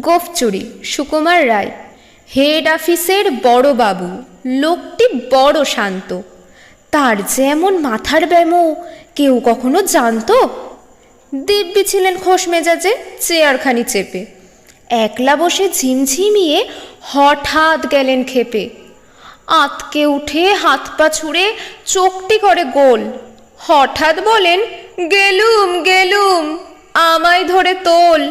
গোফ চুরি সুকুমার রায়। হেড অফিসের বড় বাবু, লোকটি বড় শান্ত। তার যেমন মাথার ব্যামো, কেউ কখনো জানতো? দিব্যি ছিলেন খোশ মেজাজে, চেয়ারখানি চেপে। একলা বসে ঝিমঝিমিয়ে হঠাৎ গেলেন খেপে। আতকে উঠে হাত পা ছুঁড়ে চোখটি করে গোল। হঠাৎ বলেন, গেলুম গেলুম, আমায় ধরে তোল।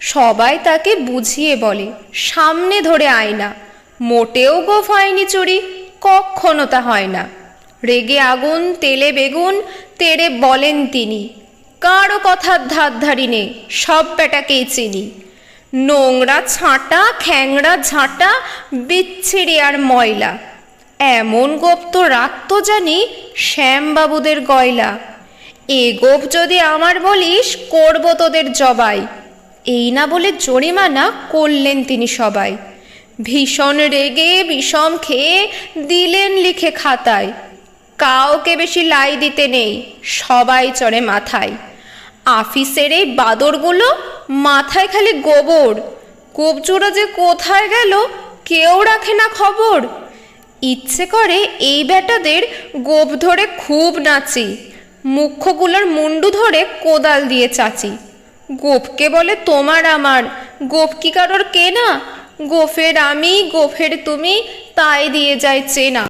সবাই তাকে বুঝিয়ে বলে, সামনে ধরে আয়না মোটেও গোফ হয়নি চুরি, কখনো তা হয় না। রেগে আগুন, তেলে বেগুন, তেরে বলেন তিনি, কারও কথার ধার ধারি নেই, সব পেটাকেই চিনি। নোংরা ছাঁটা খ্যাংরা ঝাঁটা, বিচ্ছিরি আর ময়লা। এমন গোপ তো রাখতো জানি শ্যামবাবুদের গয়লা। এ গোপ যদি আমার বলিস, করব তোদের জবাই। এই না বলে জরিমানা করলেন তিনি সবাই। ভীষণ রেগে বিষম খেয়ে দিলেন লিখে খাতায়, কাউকে বেশি লাই দিতে নেই, সবাই চড়ে মাথায়। আফিসের এই বাদরগুলো মাথায় খালি গোবর, গোপচোরা যে কোথায় গেল কেউ রাখে না খবর। ইচ্ছে করে এই বেটাদের গোপ ধরে খুব নাচি মুখ্যগুলোর মুন্ডু ধরে কোদাল দিয়ে চাচি। গোপকে বলে তোমার আমার। গোপ কি কারোর কে না? গোফের আমি, গোফের তুমি, তাই দিয়ে যায় চেনা।